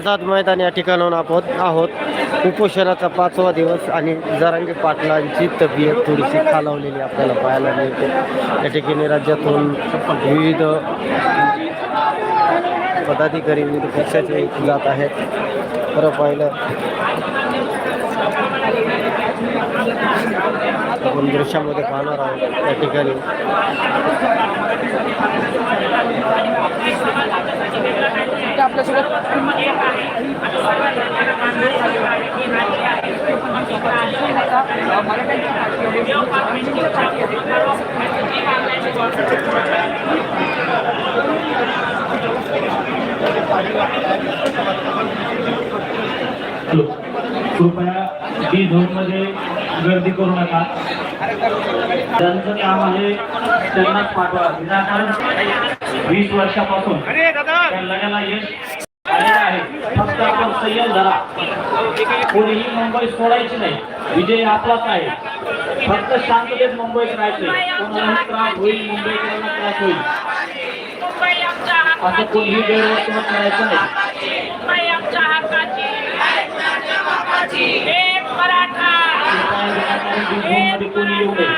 आझाद मैदान या ठिकाणाहून आपण आहोत. उपोषणाचा पाचवा दिवस आणि जरांगी पाटलांची तब्येत थोडीशी खालावलेली आपल्याला पाहायला मिळते. या ठिकाणी राज्यातून विविध पदाधिकारी विविध पक्षाचे जात आहेत. खरं पाहिलं आपण दृश्यामध्ये पाहणार आहोत. या ठिकाणी हॅलो. कृपया डी झोनमध्ये गर्दी करू नका. ज्यांचं काम आहे त्यांनाच पाठवा. विनाकारण वीस वर्षापासून. लढ्याला यश आलेलं आहे. फक्त आपण संयम धरा. कोणीही मुंबई सोडायची नाही. विजय आपलाच आहे. फक्त शांततेत मुंबईत राहायचंय कोणालाही त्रास होईल मुंबईकरांना त्रास होईल. असं कोणीही गैरवर्तणूक करायचं नाही. कोणी येऊ नये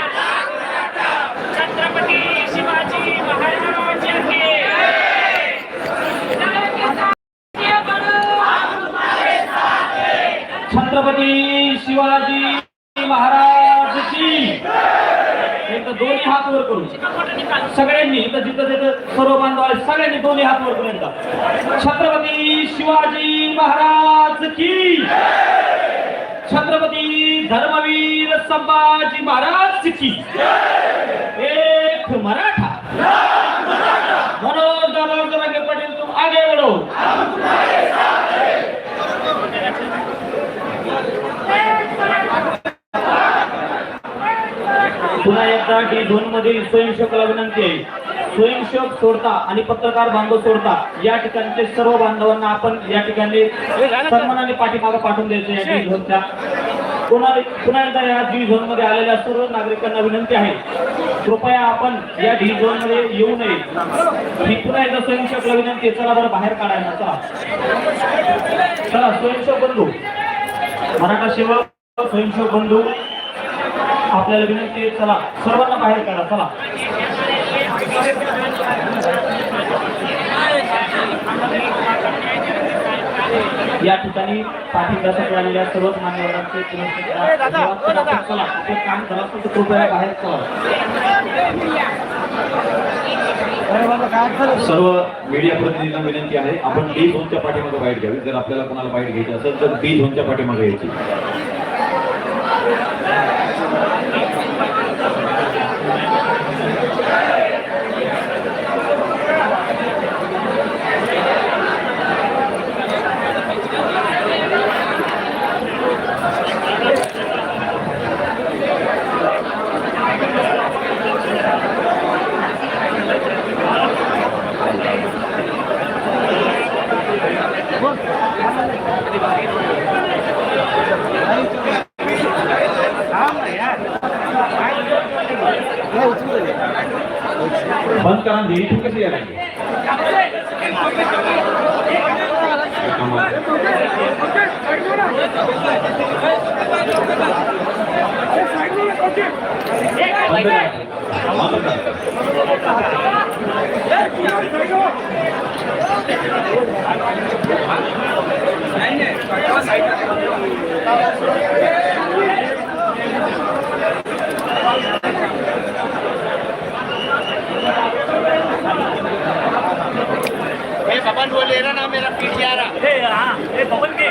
छत्रपती शिवाजी महाराज यांचे छत्रपती शिवाजी महाराज की एकदा दोन्ही हात वर करून सगळ्यांनी इथं जिथं जिथं सर्व बांधव आहेत सगळ्यांनी दोन्ही हात वर करून एकदा छत्रपती शिवाजी महाराज की छत्रपती धर्मवीर संभाजी महाराज की एक मराठा. मनोज दादा पाटील तुम आगे बढ़ो. पुन्हा एकदा डी झोन मधील स्वयंसेवकाला विनंती आहे. स्वयंसेवक सोडता आणि पत्रकार बांधव सोडता या ठिकाणचे सर्व बांधवांना आपण या ठिकाणी सन्मानाने पाठीमागे पाठवून द्यायचं या डी झोनच्या. पुन्हा पुन्हा एकदा या डी झोनमध्ये आलेल्या सर्व नागरिकांना विनंती आहे. कृपया आपण या डी झोनमध्ये येऊ नये. ही पुन्हा एकदा स्वयंसेवकला विनंती आहे. चला बरं बाहेर काढायला चला. चला स्वयंसेवक बंधू. मराठा सेवक स्वयंसेवक बंधू. आपल्याला विनंती आहे चला सर्वांना बाहेर काढा चला. या ठिकाणी पाठिंब्यासाठी आलेल्या सर्वच मान्यवरांचे चला काम करा फक्त कृपया बाहेर चला सर्व मीडिया प्रतिनिधींना विनंती आहे आपण डी झोनच्या पाठीमागे बाईट घ्यावी. जर आपल्याला कोणाला बाईट घ्यायची असेल तर डी झोनच्या पाठीमागे यायची. Amém. पवन वो ले रहा ना मेरा पीछे आ रहा ए हां ए पवन के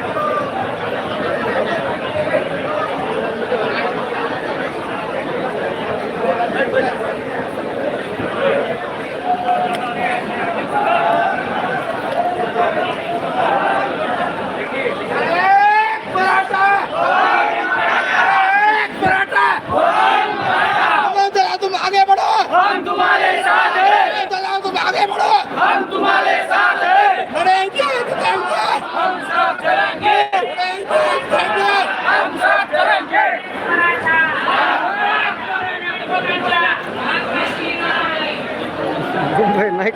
तुम आगे बढ़ो हम तुम्हारे साथ हैं तुम आगे बढ़ो हम तुम्हारे साथ हैं लड़ेंगे जितेंगे हम साथ चलेंगे लड़ेंगे जितेंगे हम साथ चलेंगे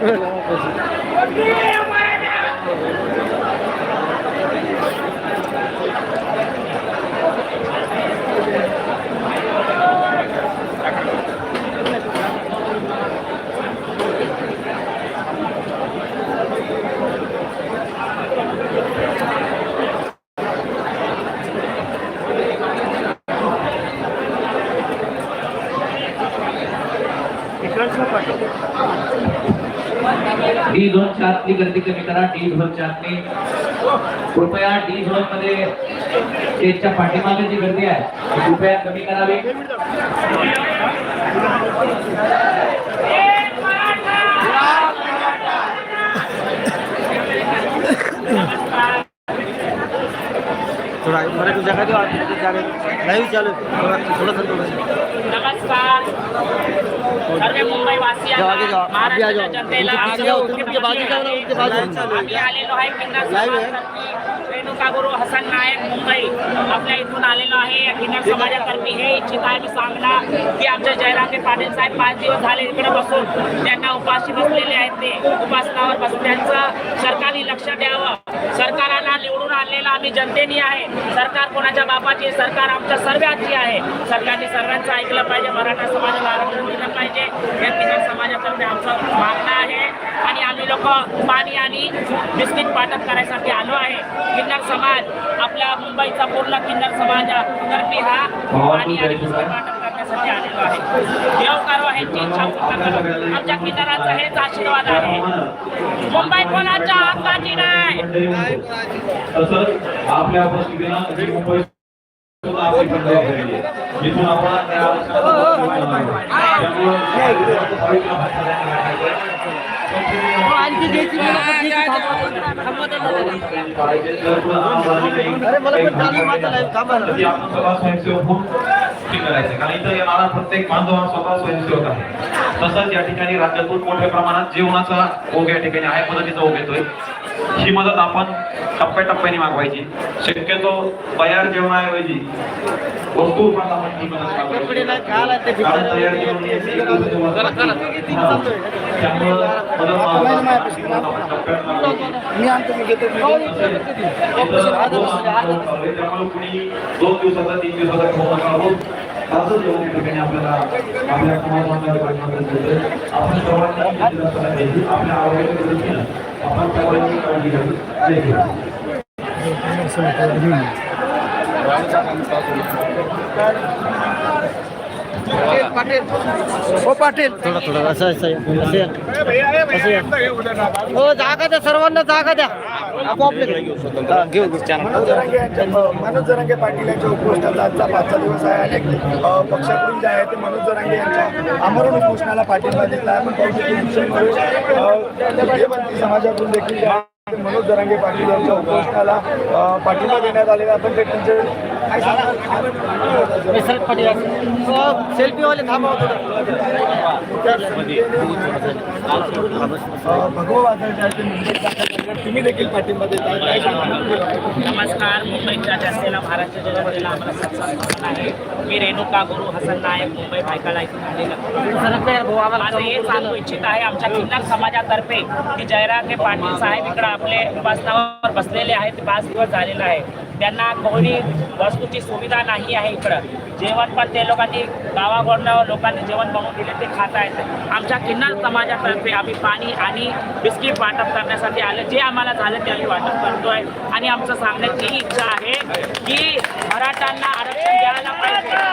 मुंबई नाही कळलं डी झोन चारची गर्दी कमी करा. डी झोन चारची कृपया डी झोनमध्ये स्टेजच्या पाठीमागे जी गर्दी आहे कृपया कमी करावी. थोडा मराठी जागा देऊ आपल्या जागा लाईव्ह चालू आहे. थोडा थोडंसं थोडंसं नमस्कार. गुरु हसन नायक मुंबई. आपल्या इथून आलेलो आहे या किन्नर समाजातर्फे. हे इच्छित आहे मी सांगणार की आमच्या जयरामचे पाटील साहेब पाच दिवस झाले इकडे बसून. त्यांना उपाशी बसलेले आहेत ते. उपासनावर बस त्यांचं सरकारने लक्ष द्यावं. सरकाराला निवडून आणलेलं आम्ही जनतेने आहे. सरकार कोणाच्या बापाची सरकार आमच्या सर्वांची आहे. सरकारने सर्वांचं ऐकलं पाहिजे. मराठा समाजाला आरक्षण दिलं पाहिजे. या किन्नर समाजातर्फे आमचं मागणं आहे. आणि आम्ही लोक पाणी आणि बिस्किट वाटप करायसाठी आलो आहे. किन्नर समाज आपल्या मुंबईचा पूर्ण किन्नर समाजातर्फे हा पाणी आणि बिस्किट वाटप करण्यासाठी आलेलो आहे. देव करो ह्यांची इच्छा पूर्ण आमच्या किन्नराचा हेच आशीर्वाद आहे. मुंबई कोणाच्या हक्काची नाही? तसंच आपल्या मुंबई. जिथून आपण अरे मला पण चालू माझं थांबा हे करायचं. कारण इथं येणारा प्रत्येक बांधव हा स्वतः स्वयंसेवक आहे. तसंच या ठिकाणी राज्यातून मोठ्या प्रमाणात जेवणाचा ओघ या ठिकाणी आहे मदतीचा ओघ येतोय. ही मदत आपण टप्प्याटप्प्याने मागवायची. शक्यतो तयार जेवणाऐवजी वस्तू कारण तयार जेवण मी आणतो मी घेतो दोन दिवसाचा तीन दिवसाचा खाऊ नका रोज ताजं जेवण या ठिकाणी आपल्याला आपल्या समाजामध्ये. आपण सर्वांनी ही. आपल्या आरोग्याच्या आपण सर्वांनी काळजी घ्यावी जय. हो पाटील. थोडं थोडं असं असं. हो जागा द्या सर्वांना जागा द्या. मनोज जरांगे यांच्या मनोज जरांगे पाटील यांच्या उपोषणाचा आजचा पाचवा दिवस आहे अनेक पक्षाकडून जे आहे ते मनोज जरांगे यांच्या आमरण उपोषणाला पाठिंबा दिला आहे. आपण अ, विजयवंती समाजातून देखील मनोज जरांगे पाटील यांच्या उपोषणाला पाठिंबा देण्यात आलेला. आपण ते त्यांचे काय पाटील हो, सेल्फीवाले थांबा हो. तुम्ही देखील पाठिंबा देत. नमस्कार. मुंबईच्या जनतेला महाराष्ट्र जनतेला आम्हाला सत्कार आहे. मी रेणुका गुरु हसन नायक मुंबई भायकाला इथून आलेला सरक नाही भाऊ आम्हाला माझं हे सांगू. इच्छित आहे. आमच्या किन्नर समाजातर्फे की जयरागे पाटील साहेब इकडे आपले उपासनावर बसलेले आहेत पाच दिवस झालेला आहे त्यांना कोणी वस्तूची सुविधा नाही आहे इकडं. जेवण पण ते लोकांनी गावाकडनं लोकांनी जेवण बनवून दिले ते खात आहेत आमच्या किन्नर समाजातर्फे आम्ही पाणी आणि बिस्किट वाटप करण्यासाठी आलं. जे आम्हाला झालं ते आम्ही वाटप करतोय. आणि आमचं सांगण्याची ही इच्छा आहे की मराठ्यांना आरक्षण द्यायला पाहिजे.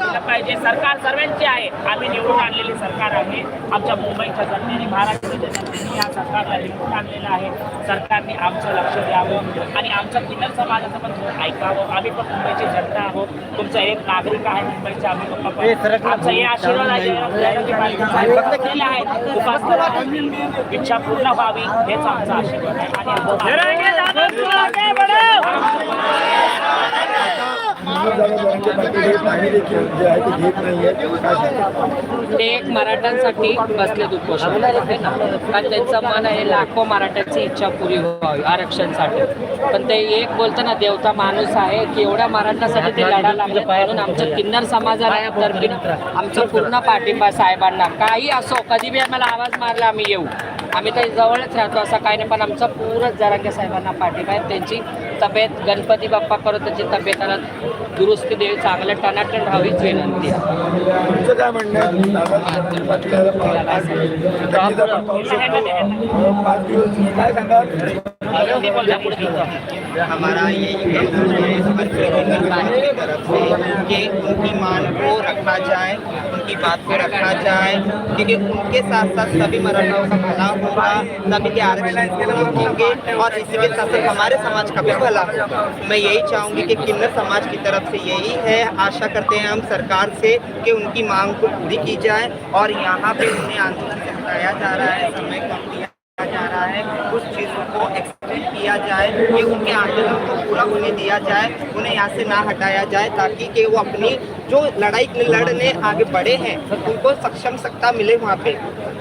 दिलं पाहिजे. सरकार सर्वांचे आहे. आम्ही निवडून आणलेली सरकार आहे. आमच्या मुंबईच्या जनतेने महाराष्ट्राच्या जनतेने या सरकारला निवडून आणलेलं आहे. सरकारने आमचं लक्ष द्यावं आणि आमच्या किन्नर समाजाचं पण थोडं ऐकावं. आम्ही पण मुंबईची जनता आहोत. तुमचं एक नागरिक आहे मुंबईचे आम्ही आमचं हे आशीर्वाद आहे. केले इच्छा पूर्ण व्हावी हेच आमचा आशीर्वाद आहे. आणि ते एक मराठ्यांसाठी बसलेत उपोषण कारण त्यांचं मन आहे लाखो मराठ्यांची इच्छा पुरी व्हावी आरक्षणसाठी. पण ते एक बोलतं ना देवता माणूस आहे की एवढ्या मराठ्यांसाठी ते लढा लागले म्हणून आमच्या किन्नर समाजातर्फे आमचं पूर्ण पाठिंबा साहेबांना. काही असो कधी बी आम्हाला आवाज मारला आम्ही येऊ. आम्ही तर जवळच राहतो असं काही नाही पण आमचा पूर्ण जरांगे साहेबांना पाठिंबा आहे. त्यांची तब्येत गणपती बाप्पा करत त्यांची तब्येताला दुरुस्ती देवी चांगलं टनाटन राहावीच विनंती आहे. तुमचं काय म्हणणं आहे? हमारा यही कहना है हर किन्नर समाज की तरफ से कि उनकी मांग को रखा जाए उनकी बात पे रखा जाए क्योंकि उनके साथ साथ सभी मराठाओं का भला होगा सभी के आरक्षण पूर्ण होंगे और इसी के साथ साथ हमारे समाज का भी भला होगा मैं यही चाहूँगी कि किन्नर समाज की तरफ़ से यही है। आशा करते हैं हम सरकार से कि उनकी मांग को पूरी की जाए और यहाँ पे उन्हें आंदोलन से हटाया जा रहा है, समय कम दिया जा रहा है। उस चीज़ों को एक्सटेंड किया जाए कि उनके आंदोलन को पूरा होने दिया जाए, उन्हें यहाँ से ना हटाया जाए ताकि कि वो अपनी जो लड़ाई लड़ने आगे बढ़े हैं, उनको सक्षम सत्ता मिले वहाँ पे।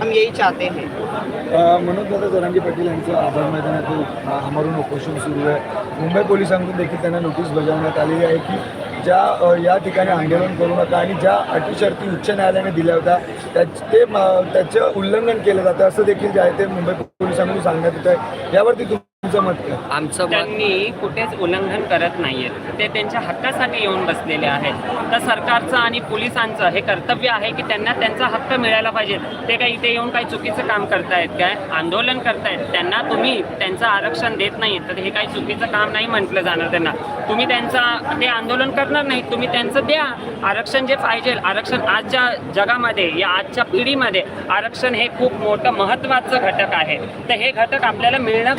हम यही चाहते हैं। मनोज दादा जरांगी पाटील यांचं आभार मैदानातील अं, उपोषण सुरू आहे. मुंबई पोलिसांकडून देखील त्यांना नोटीस बजावण्यात आलेली आहे की ज्या या ठिकाणी आंदोलन करू नका आणि ज्या अटी शर्ती उच्च न्यायालयाने दिल्या होत्या त्याच ते म- त्याचं उल्लंघन केलं जातं असं देखील जे आहे ते मुंबई पोलिसांकडून सांगण्यात येत आहे यावरती तुमचं मत काय? आमचं मत त्यांनी कुठेच उल्लंघन करत नाहीयेत. ते त्यांच्या हक्कासाठी येऊन बसलेले आहेत. तर सरकारचं आणि पोलिसांचं हे कर्तव्य आहे की त्यांना त्यांचा हक्क मिळायला पाहिजे. ते काही इथे येऊन काही चुकीचं काम करतायत काय? आंदोलन करतायत. त्यांना तुम्ही त्यांचं आरक्षण देत नाही तर हे काही चुकीचं काम नाही म्हटलं जाणार त्यांना. तुम्ही त्यांचा ते आंदोलन करणार नाही तुम्ही त्यांचं द्या. आरक्षण जे पाहिजे आरक्षण आजच्या जगामध्ये या आजच्या पिढीमध्ये आरक्षण हे खूप मोठं महत्त्वाचं घटक आहे. तर हे घटक आपल्याला मिळणं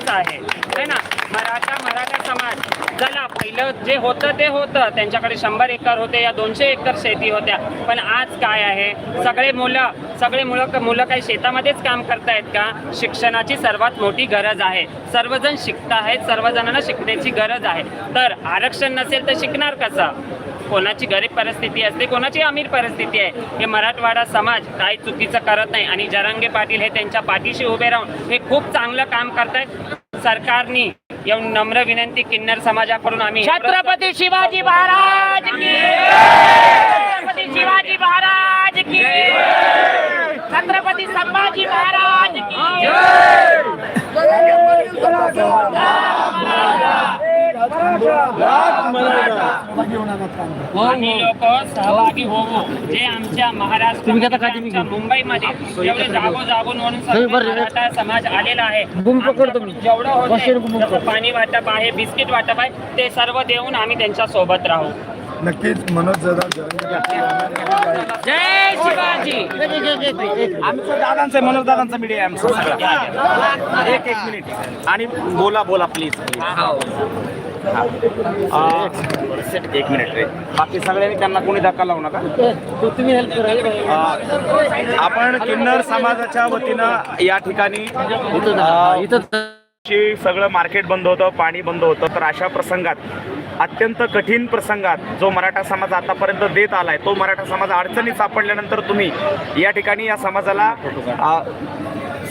गरजेचंच आहे. है ना? मराठा मराठा समाज. चला पहिलं जे होतं ते होतं. त्यांच्याकडे शंभर एकर होते या दोनशे एकर शेती होत्या. पण आज काय आहे? सगळे मुलं सगळे मुलं मुलं काही शेतामध्येच काम करतायत का? शिक्षणाची सर्वात मोठी गरज आहे. सर्वजण शिकत आहेत सर्वजणांना शिकण्याची गरज आहे. तर आरक्षण नसेल तर शिकणार कसं? कोणाची गरीब परिस्थिती असते कोणाची अमीर परिस्थिती आहे हे मराठवाडा समाज काही चुकीचं करत नाही आणि जरांगे पाटील हे त्यांच्या पाठीशी उभे राहून हे खूप चांगलं काम करतायत सरकारनी येऊन नम्र विनंती किन्नर समाजाकडून आम्ही छत्रपती शिवाजी महाराज की छत्रपती शिवाजी महाराज की छत्रपती संभाजी महाराज की आम्ही लोक सहभागी होऊ जे आमच्या महाराष्ट्र मुंबईमध्ये जेवढे जागो जागून म्हणून समाज आलेला आहे. जेवढं होते जसं पाणी वाटप आहे बिस्किट वाटप आहे ते सर्व देऊन आम्ही त्यांच्यासोबत राहू. नक्कीच मनोज दादा जरांगे पाटील जय शिवाजी. आमचं दादांचं मनोज दादांचा मीडिया आहे आमचा सगळा. एक एक मिनिट आणि बोला बोला प्लीज एक मिनिट रे. बाकी सगळ्यांनी त्यांना कोणी धक्का लावू नका. तुम्ही हेल्प आपण किन्नर समाजाच्या वतीनं या ठिकाणी इथं सगळं मार्केट बंद होतं पाणी बंद होतं. तर अशा प्रसंगात अत्यंत कठीण प्रसंगात जो मराठा समाज आतापर्यंत देत आलाय तो मराठा समाज अडचणीत सापडल्यानंतर तुम्ही या ठिकाणी या समाजाला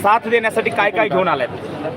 साथ देण्यासाठी काय काय घेऊन आलाय?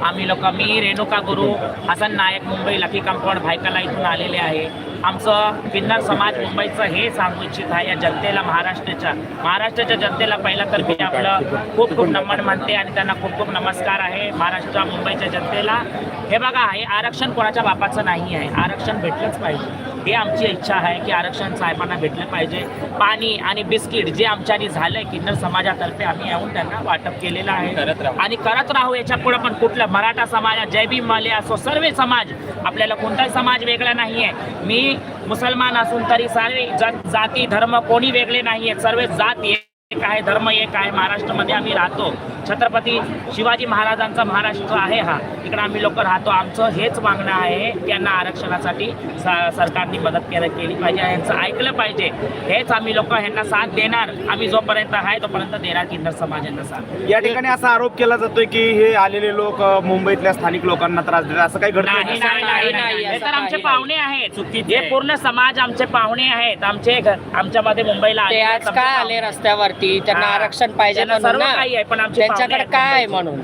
आम्ही लोक मी रेणुका गुरु हसन नायक मुंबई लकी कंपाऊंड भायकाला इथून आलेले आहे. आमचं किन्नर समाज मुंबईचं हे सांगू इच्छित आहे या जनतेला महाराष्ट्राच्या महाराष्ट्राच्या जनतेला पहिला तर मी आपलं खूप खूप नमन म्हणते आणि त्यांना खूप खूप नमस्कार आहे. महाराष्ट्र मुंबईच्या जनतेला. हे बघा हे आरक्षण कोणाच्या बापाचं नाही आहे. आरक्षण भेटलंच पाहिजे. ही आमची इच्छा आहे की आरक्षण साहेबांना भेटलं पाहिजे. पाणी आणि बिस्किट जे आमच्यानी झालंय किन्नर समाजातर्फे आम्ही येऊन त्यांना वाटप केलेलं आहे. करत राहू. आणि करत राहू याच्यापुढे पण कुठलं मराठा समाज जय भीम माले असो सर्व समाज आपल्याला कोणताही समाज वेगळा नाही आहे मी मुसलमान असून तरी सर्व जन जाती धर्म कोणी वेगळे नाही आहेत सर्व जात एक आहे धर्म एक आहे. महाराष्ट्रामध्ये आम्ही राहतो. छत्रपती शिवाजी महाराजांचा महाराष्ट्र आहे हा. इकडे आम्ही लोक राहतो. आमचं हेच मागणं आहे की यांना आरक्षणासाठी स- सरकारने मदत केली केली पाहिजे यांचं ऐकलं पाहिजे. हेच आम्ही लोक ह्यांना साथ देणार. आम्ही जोपर्यंत आहे तोपर्यंत देणार किन्नर समाजांना साथ. या ठिकाणी असा आरोप केला जातोय की हे आलेले लोक मुंबईतल्या स्थानिक लोकांना त्रास देतात. असं काही घडतं नाही हे तर आमचे पाहुणे आहेत. हे आहे. पूर्ण समाज आमचे पाहुणे आहेत. आमचे आमच्यामध्ये मुंबईला आज काय. आले रस्त्यावरती? त्यांना. आरक्षण पाहिजे त्यांना म्हणून सर्व काही आहे, पण आमचे त्यांच्याकडे. काय आहे म्हणून?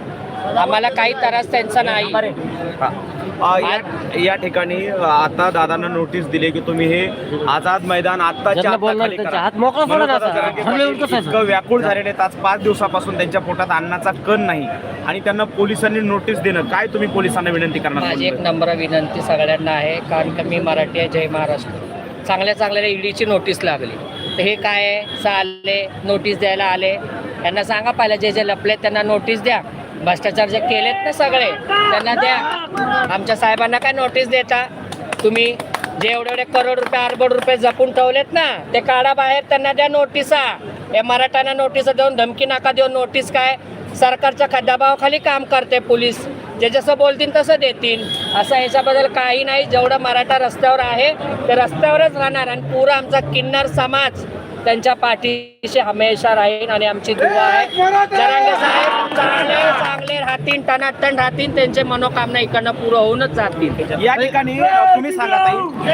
आम्हाला काही त्रास त्यांचा नाही. या- या ठिकाणी आता दादांना नोटीस दिली की तुम्ही हे आझाद मैदान आत्ताच्या आत्ता खाली करा. आता. जरांगे पाटील? इतकं व्याकुळ झालेले आहेत आज पाच दिवसापासून त्यांच्या पोटात अन्नाचा कण नाही. आणि त्यांना पोलिसांनी नोटीस देणं काय तुम्ही पोलिसांना विनंती करणार माझी एक नम्र विनंती सगळ्यांना आहे. कारण का मी मराठी आहे जय महाराष्ट्र. चांगल्या चांगल्या ईडीची नोटीस लागली. तर हे काय आहे? सा आले नोटीस द्यायला आले. त्यांना सांगा पाहिलं जे जे लपले त्यांना नोटीस द्या. भ्रष्टाचार जे केलेत ना सगळे त्यांना द्या. आमच्या साहेबांना काय नोटीस देता? तुम्ही जे एवढे एवढे करोड रुपये अरबड रुपये जपून ठेवलेत ना ते काढा बाहेर त्यांना द्या नोटिसा हे मराठ्यांना नोटीस देऊन धमकी नका देऊन नोटीस काय? सरकारच्या ख- दबावाखाली काम करते पोलीस. जे जसं बोलतील तसं देतील. असं ह्याच्याबद्दल काही नाही. जेवढं मराठा रस्त्यावर आहे ते रस्त्यावरच राहणार. आणि पुरा आमचा किन्नर समाज त्यांच्या पाठीशी हमेशा राहील आणि आमची दुवा आहे. जरांगे साहेब चांगले चांगले राहतील टनाटन राहतील त्यांचे मनोकामना इकडनं पुरं होऊनच जातील. या ठिकाणी तुम्ही सांगा ताई.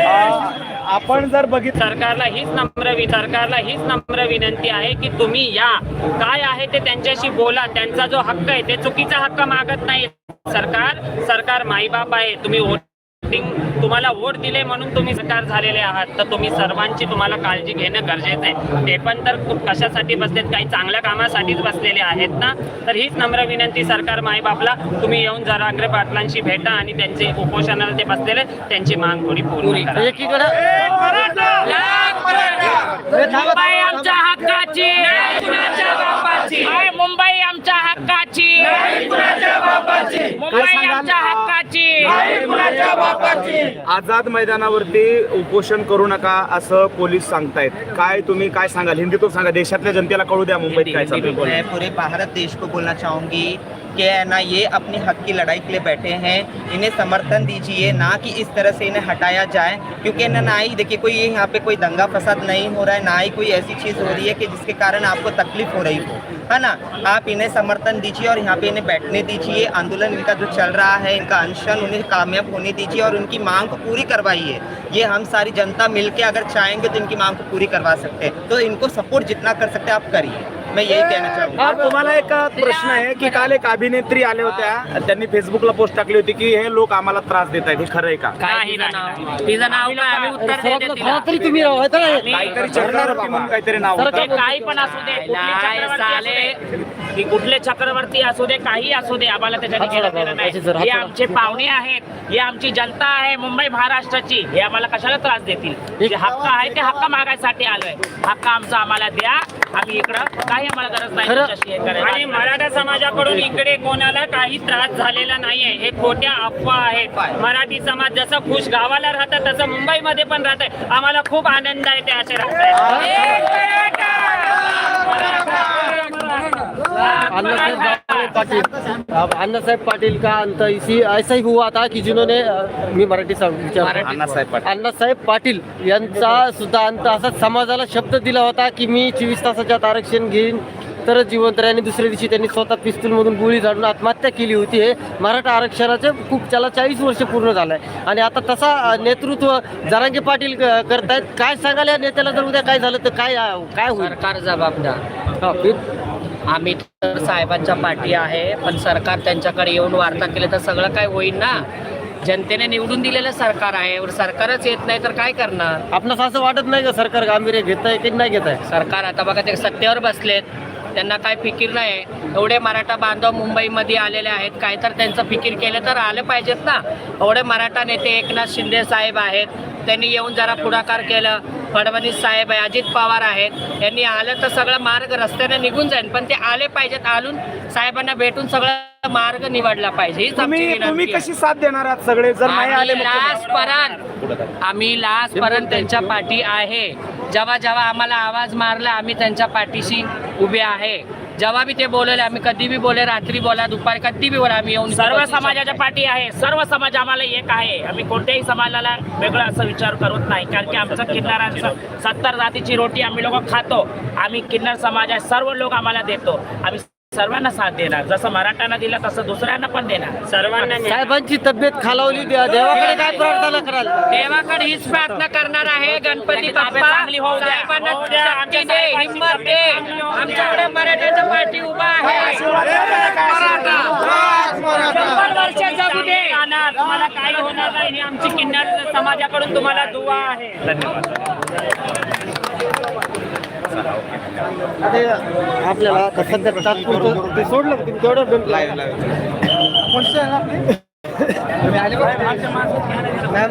आपण जर बघितलं सरकारला हीच नम्र वि सरकारला हीच नम्र विनंती आहे की तुम्ही या. काय आहे ते त्यांच्याशी बोला. त्यांचा जो हक्क आहे ते चुकीचा हक्क मागत नाही. सरकार सरकार माईबाप आहे. तुम्ही तुम्हाला वोट दिले म्हणून तुम्ही सरकार झालेले आहात. तर तुम्ही सर्वांची तुम्हाला काळजी घेणं गरजेचं आहे. ते पण तर खूप कशासाठी बसलेत? काही चांगल्या कामासाठीच बसलेले आहेत ना? तर हीच नम्र विनंती सरकार माईबापला तुम्ही येऊन जरांगरे पाटलांशी भेटा आणि त्यांचे उपोषणाला ते बसलेले त्यांची माग थोडी पूर्ण करा. एकीकडे मुंबई आमच्या हक्काची. मुंबई आमच्या हक्काची. आझाद मैदानावरती उपोषण करू नका असं पोलीस सांगतायत. काय तुम्ही काय सांगाल? हिंदीतून सांगा. देशातल्या जनतेला कळू द्या मुंबईत काय चालू आहे. मैं पूरे भारत देश को बोलना चाहूँगी. कि है, ना ये अपनी हक की लड़ाई के लिए बैठे हैं। इन्हें समर्थन दीजिए, ना कि इस तरह से इन्हें हटाया जाए। क्योंकि ना ना ही, देखिए, कोई यहाँ पे कोई दंगा फसाद नहीं हो रहा है, ना ही कोई ऐसी चीज़ हो रही है कि जिसके कारण आपको तकलीफ़ हो रही हो। है ना? आप इन्हें समर्थन दीजिए और यहाँ पे इन्हें बैठने दीजिए। आंदोलन इनका जो चल रहा है, इनका अनशन, उन्हें कामयाब होने दीजिए और उनकी मांग को पूरी करवाइए। ये हम सारी जनता मिलके अगर चाहेंगे तो इनकी मांग को पूरी करवा सकते हैं। तो इनको सपोर्ट जितना कर सकते हैं, आप करिए। मैं यही कहना चाहूँगा हा तुम्हाला एक प्रश्न आहे की काल एक अभिनेत्री आल्या होत्या. त्यांनी फेसबुकला पोस्ट टाकली होती की हे लोक आम्हाला त्रास देत आहेत. हे खरं आहे का? काय तिचं नाव? तिचं नाव काय? आम्ही उत्तर देते तिला. खरं तरी तुम्ही तर काहीतरी चक्रवर्ती म्हणून काहीतरी नाव. ते काही पण असू दे कुठले नाही, चक्रवर्ती साले. असू दे, की कुठले चक्रवर्ती असू दे काही असू दे आम्हाला त्याच्याने हात सोडा घेणं देणं बाबा, त्याची जर नाही हात हे सोडा. आमचे पाहुणे आहेत. हे आमची जनता आहे मुंबई महाराष्ट्राची. हे आम्हाला कशाला त्रास देतील? जे हक्क आहे ते हक्क मागायसाठी आलोय. हक्क आमचा आम्हाला द्या. आम्ही इकडं काही आम्हाला गरज नाही हे. आणि मराठा समाजाकडून इकडे कोणाला काही त्रास झालेला नाहीये. हे खोट्या अफवा आहेत. मराठी समाज जसं खुश गावाला राहतात तसं मुंबईमध्ये पण राहत आहे आम्हाला खूप आनंद आहे ते असे राहत अन्नासाहेब दामोदर पाटिल अब अन्नासाहेब पाटिल. का अंत इसी ऐसा ही हुआ था की जिन्होंने मी मराठी विचार अण्णासाहेब पाटील. अण्णासाहेब पाटील यांचा सुद्धा अंत असाच समाजाला शब्द दिला होता की मी चोवीस तासाच्यात आरक्षण घेईन. तरच जिवंत राहील आणि दुसऱ्या दिवशी त्यांनी स्वतः पिस्तूलमधून गोळी झाडून आत्महत्या केली होती. हे मराठा आरक्षणाचे खूप त्याला चाळीस वर्ष पूर्ण झालं आहे आणि आता तसा नेतृत्व जरांगे पाटील करतायत. काय सांगाल या नेत्याला? जर उद्या काय झालं तर काय काय होईल? सरकार जबाबदार हा, आम्ही तर साहेबांच्या पाठी आहे. पण सरकार त्यांच्याकडे येऊन वार्ता केली तर सगळं काय होईल ना? जनतेने निवडून दिलेलं सरकार आहे. सरकारच येत नाही तर काय करणार? आपणास असं वाटत नाही का सरकार गांभीर्य घेत आहे की नाही घेत आहे सरकार आता बघा ते सत्तेवर बसलेत. त्यांना काय फिकीर नाही. एवढे मराठा बांधव मुंबईमध्ये आलेले आहेत. काय तर त्यांचं फिकीर केलं तर आलं पाहिजेत ना. एवढे मराठा नेते एकनाथ शिंदे साहेब आहेत. त्यांनी येऊन जरा पुढाकार केलं. फडणवीस साहेब आहे अजित पवार आहेत यांनी आलं तर सगळं मार्ग रस्त्याने निघून जाईल. पण ते आले पाहिजेत आलून साहेबांना भेटून सगळं मार्ग निवडला पाहिजे. तुम्ही. कशी साथ देणार आहात सगळे? जर नाही आले आम्ही लास्ट पर्यंत आम्ही लास्ट पर्यंत त्यांच्या पाठी आहे. जेव्हा जेव्हा आम्हाला आवाज मारला आम्ही त्यांच्या पाठीशी उभे आहे. जेव्हा बी ते बोलले आम्ही कधी बी बोले रात्री बोला दुपारी कधी बी बोला आम्ही येऊन सर्व समाजाच्या. पाठी आहे. सर्व समाज आम्हाला एक आहे. आम्ही कोणत्याही समाजाला वेगळं असं विचार करत नाही. कारण की आमचं किन्नरांचं सत्तर जातीची रोटी आम्ही लोक खातो. आम्ही किन्नर समाज आहे. सर्व लोक आम्हाला देतो. आम्ही सर्वांना साथ देणार. जसं मराठ्यांना दिलं तसं दुसऱ्यांना पण देणार. सर्वांना साहेबांची तब्येत खालावली द्या देवाकडे काय प्रार्थना कराल? देवाकडे हीच प्रार्थना करणार आहे गणपती बाप्पा. साहेबांना शक्ती दे हिंमत दे. चांगली होऊ द्या. आमच्याकडे मराठ्याच्या पाठी उभा आहे. शंभर वर्ष जगू दे. राहणार. तुम्हाला काही होणार नाही. ही आमची किन्नर समाजाकडून तुम्हाला दुवा आहे. ते आपल्याला आता सध्या तात्पुरतं ते सोडलं का तुम्ही? तेवढं